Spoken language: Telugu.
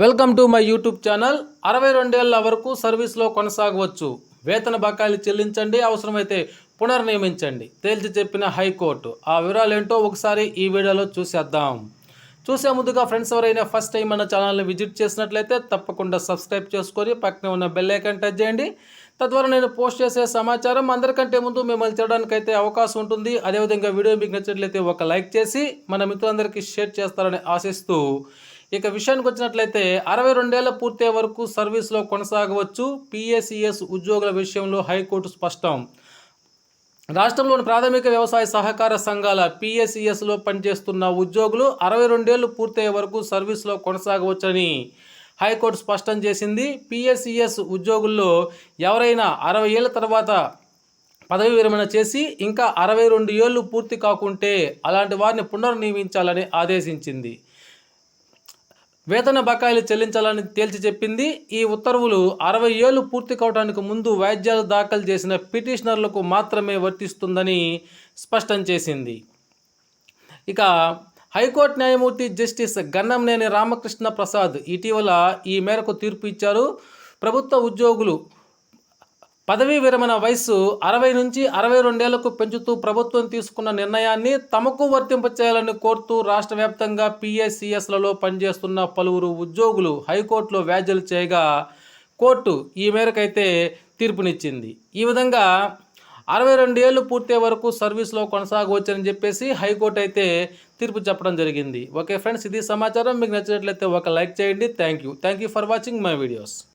Welcome to my YouTube channel అరవై రెండేళ్ళ వరకు సర్వీస్లో కొనసాగవచ్చు. వేతన బకాయిలు చెల్లించండి అవసరమైతే పునర్నియమించండి తేల్చి చెప్పిన హైకోర్టు ఆ వివరాలు ఏంటో ఒకసారి ఈ వీడియోలో చూసేద్దాం. చూసే ముందుగా ఫ్రెండ్స్ ఎవరైనా ఫస్ట్ టైం మన ఛానల్ని విజిట్ చేసినట్లయితే తప్పకుండా సబ్స్క్రైబ్ చేసుకొని పక్కనే ఉన్న బెల్ ఐకాన్ టచ్ చేయండి. తద్వారా నేను పోస్ట్ చేసే సమాచారం అందరికంటే ముందు మిమ్మల్ని చేయడానికి అయితే అవకాశం ఉంటుంది. అదేవిధంగా వీడియో మీకు నచ్చినట్లయితే ఒక లైక్ చేసి మన మిత్రులందరికీ షేర్ చేస్తారని ఆశిస్తూ ఇక విషయానికి వచ్చినట్లయితే అరవై రెండేళ్ళ పూర్తయ్యే వరకు సర్వీస్లో కొనసాగవచ్చు. పిఎస్సిఎస్ ఉద్యోగుల విషయంలో హైకోర్టు స్పష్టం. రాష్ట్రంలోని ప్రాథమిక వ్యవసాయ సహకార సంఘాల పిఎస్సిఎస్లో పనిచేస్తున్న ఉద్యోగులు అరవై రెండేళ్ళు పూర్తయ్యే వరకు సర్వీస్లో కొనసాగవచ్చని హైకోర్టు స్పష్టం చేసింది. పిఎస్సిఎస్ ఉద్యోగుల్లో ఎవరైనా అరవై ఏళ్ళ తర్వాత పదవి విరమణ చేసి ఇంకా అరవై రెండు ఏళ్ళు పూర్తి కాకుంటే అలాంటి వారిని పునర్నియమించాలని ఆదేశించింది. వేతన బకాయిలు చెల్లించాలని తేల్చి చెప్పింది. ఈ ఉత్తర్వులు అరవై ఏళ్ళు పూర్తి కావడానికి ముందు వాయిద్యాలు దాఖలు చేసిన పిటిషనర్లకు మాత్రమే వర్తిస్తుందని స్పష్టం చేసింది. ఇక హైకోర్టు న్యాయమూర్తి జస్టిస్ గన్నంనేని రామకృష్ణ ప్రసాద్ ఇటీవల ఈ మేరకు తీర్పు ఇచ్చారు. ప్రభుత్వ ఉద్యోగులు పదవీ విరమణ వయస్సు అరవై నుంచి అరవై రెండేళ్ళకు పెంచుతూ ప్రభుత్వం తీసుకున్న నిర్ణయాన్ని తమకు వర్తింపచేయాలని కోరుతూ రాష్ట్ర వ్యాప్తంగా పిఎస్సిఎస్లలో పనిచేస్తున్న పలువురు ఉద్యోగులు హైకోర్టులో వ్యాజ్యాలు చేయగా కోర్టు ఈ మేరకైతే తీర్పునిచ్చింది. ఈ విధంగా అరవై రెండేళ్ళు పూర్తయ్యే వరకు సర్వీస్లో కొనసాగవచ్చని చెప్పేసి హైకోర్టు అయితే తీర్పు చెప్పడం జరిగింది. ఓకే ఫ్రెండ్స్ ఇది సమాచారం. మీకు నచ్చినట్లయితే ఒక లైక్ చేయండి. Thank you. Thank you for watching my videos.